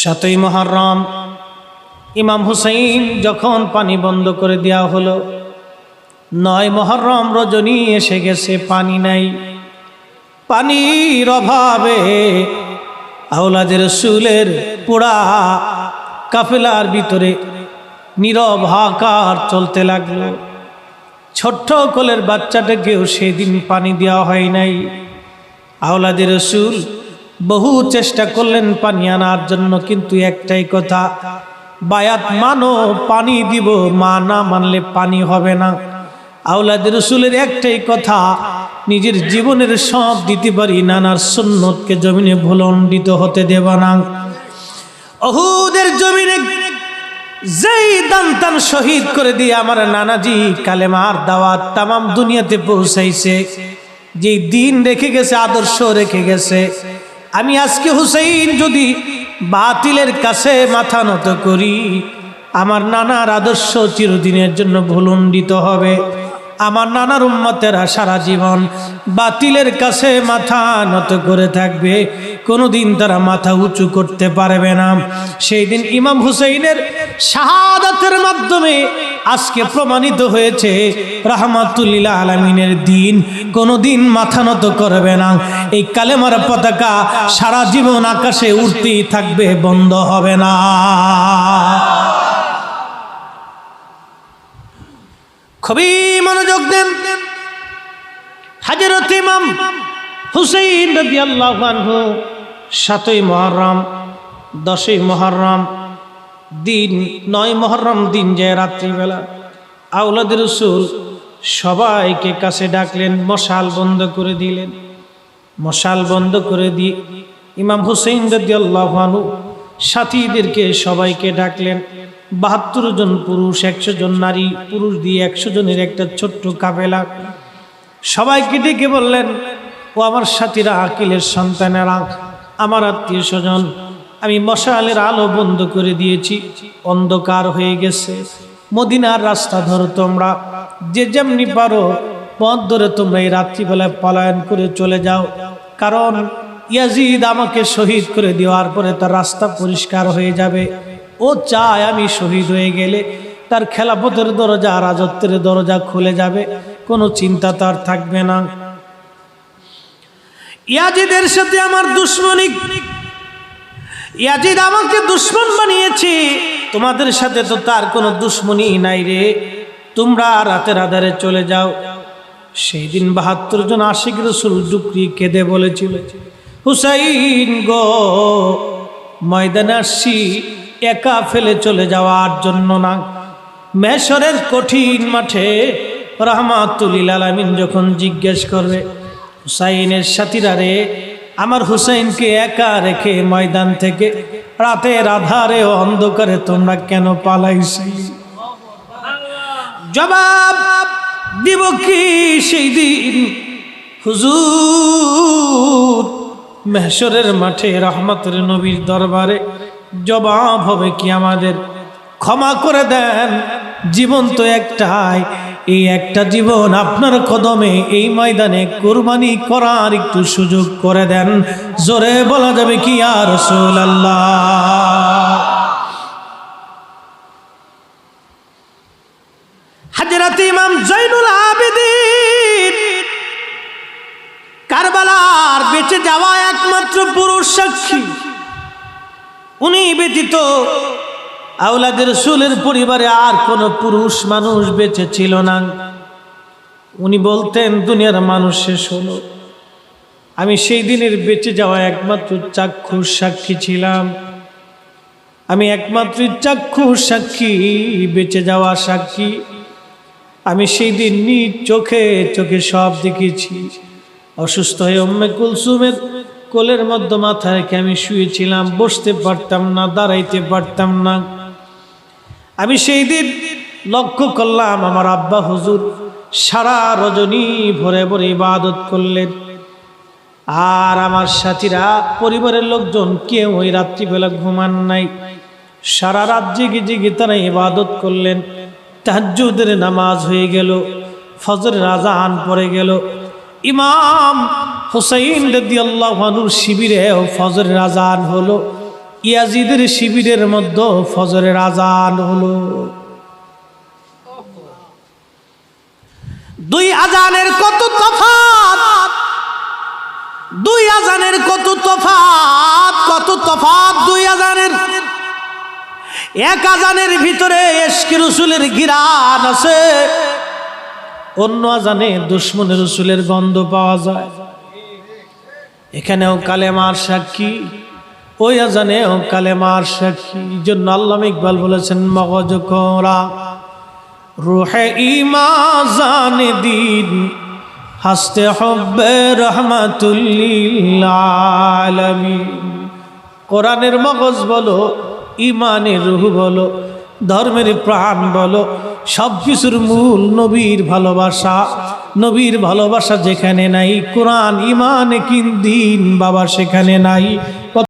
সাতই মহরম। ইমাম হুসাইন যখন পানি বন্ধ করে দেওয়া হলো, নয় মহরম রজনী এসে গেছে, পানি নাই। পানির অভাবে আউলাদের সুলের পোড়া কাফেলার ভিতরে নীরব হাকার চলতে লাগল। ছোট্ট কোলের বাচ্চাটাকেও সেদিন পানি দেওয়া হয় নাই। আওলাদের রসুল বহু চেষ্টা করলেন পানি আনার জন্য, কিন্তু একটাই কথা, বায়াত মানো, পানি দিব, মা না মানলে পানি হবে না। আওলাদের রসুলের একটাই কথা, নিজের জীবনের সব দিতে পারি, নানার সুন্নতকে জমিনে ভুলণ্ডিত হতে দেব না। অহুদের জমিনে যেই দান তান শহীদ করে দিয়ে আমার নানাজি কালেমার দাওয়াত তামাম দুনিয়াতে পৌঁছাইছে যে দিন রেখে গেছে, আদর্শ রেখে গেছে আমি আজকে হুসেইন যদি বাতিলের কাছে মাথা নত করি, আমার নানার আদর্শ চিরদিনের জন্য ভুলণ্ডিত হবে। আমার নানার উম্মতেরা সারা জীবন বাতিলের কাছে মাথা নত করে থাকবে। কোনোদিন তারা মাথা উঁচু করতে পারবে না। সেই দিন ইমাম হুসেইনের শাহাদাতের মাধ্যমে আজকে প্রমাণিত হয়েছে রাহমাতুল্লিল্লাহ আলমিনের দিন কোনোদিন মাথা নত করবে না। এই কালেমার পতাকা সারা জীবন আকাশে উঠতেই থাকবে, বন্ধ হবে না। খুবই মনোযোগ দেন হাজরত ইমাম হুসেইন রাদিয়াল্লাহু আনহু, সাতই মহরম, দশই মহরম দিন, নয় মহরম দিন যে রাত্রিবেলা। আউলাদ রসুল সবাইকে কাছে ডাকলেন, মশাল বন্ধ করে দিলেন। মশাল বন্ধ করে দিয়ে ইমাম হুসেইন রাদিয়াল্লাহু আনহু সাথীদেরকে সবাইকে ডাকলেন। বাহাত্তর জন পুরুষ, একশো জন নারী, পুরুষ দিয়ে একশো জনের একটা ছোট্ট কাবেলা সবাইকে ডেকে বললেন, ও আমার সাথীরা, আকিলের সন্তানেরা, আমার আত্মীয় স্বজন আমি মশালের আলো বন্ধ করে দিয়েছি। অন্ধকার হয়ে গেছে। মদিনার রাস্তা ধরো তোমরা। যে যেমনি পারো, পথ ধরে তোমরা এই রাত্রিবেলায় পলায়ন করে চলে যাও। কারণ ইয়াজিদ আমাকে শহীদ করে দেওয়ার পরে তার রাস্তা পরিষ্কার হয়ে যাবে। ও চায় আমি শহীদ হয়ে গেলে তার খেলাপথের দরজা, রাজত্বের দরজা খুলে যাবে। কোনো চিন্তা তার থাকবে না। ইয়াজিদের সাথে আমার দুশ্মনী ইয়াজিদ আমাকে দুশ্মন বানিয়েছে। তোমাদের সাথে তো তার কোনো দুশ্মনী নাই রে। তোমরা রাতের আধারে চলে যাও। সেই দিন বাহাত্তর জন আশিক রসুল ডুকরি কেঁদে বলেছিল, হুসাইন গো, ময়দানে আসছি, একা ফেলে চলে যাওয়ার জন্য না। মেশরের কঠিন মাঠে রহমাতুলিল আলমিন যখন জিজ্ঞেস করবে, হুসাইনের সাথীরা রে আমার হুসাইনকে একা রেখে ময়দান থেকে রাতের আধারে অন্ধকারে তোমরা কেন পালাইছি? জবাব দিব কি সেই দিন? হুজুর মেহসরের মাঠে রহমতের নবীর দরবারে জবাব হবে কি আমাদের? ক্ষমা করে দেন। জীবন তো একটাই। এই একটা জীবন আপনার কদমে এই ময়দানে কোরবানি করার একটু সুযোগ করে দেন। জোরে বলা যাবে কি আর হাজরাত ইমাম জৈনুল আবেদিন কারবালার বেঁচে যাওয়া একমাত্র পুরুষ সাক্ষী। উনি ব্যতীত আউলাদের রসুলের পরিবারে আর কোনো পুরুষ মানুষ বেঁচে ছিল না। উনি বলতেন, দুনিয়ার মানুষ শেষ হলো। আমি সেই দিনের বেঁচে যাওয়া একমাত্র চাক্ষুষ সাক্ষী ছিলাম। আমি একমাত্র চাক্ষুষ সাক্ষী, বেঁচে যাওয়া সাক্ষী। আমি সেই দিন নিজ চোখে চোখে সব দেখেছি। অসুস্থ হয়ে অম্মে কুলসুমের কোলের মধ্যে মাথা রেখে আমি শুয়েছিলাম। বসতে পারতাম না, দাঁড়াইতে পারতাম না। আমি সেই দিন লক্ষ্য করলাম, আমার আব্বা হুজুর সারা রজনী ভরে ভরে ইবাদত করলেন। আর আমার সাথীরা, পরিবারের লোকজন কেউ ওই রাত্রিবেলা ঘুমান নাই। সারা রাত জেগে জেগে তারা ইবাদত করলেন। তাহাজ্জুদের নামাজ হয়ে গেল, ফজরের আজান পড়ে গেল। ইমাম হুসাইন রদিয়াল্লাহুর শিবিরে ফজরের আজান হলো। ইয়াজিদের শিবিরের মধ্যে ফজরের আজান হলো। দুই আজানের কত তফাত দুই আজানের কত তফাত কত তফাত দুই আজানের এক আজানের ভিতরে এসকে রসুলের গিরান আছে। অন্য আজানে দুশ্মন রসুলের গন্ধ পাওয়া যায়। এখানেও কালেমার সাক্ষী। ওই আজানেও কালেমার সাক্ষী জন্য আল্লাহ ইকবাল বলেছেন, মগজ করা রুহে ইমাজান দিন, হাসতে হব্বে রহমাতুল্লিলামিন কোরআনের মগজ বলো, ইমানের রুহ বলো, ধর্মের প্রাণ বলো সব কিছুর মূল নবীর ভালোবাসা। নবীর ভালোবাসা যেখানে নাই, কোরআন, ইমান, কিন, দিন বাবা সেখানে নাই।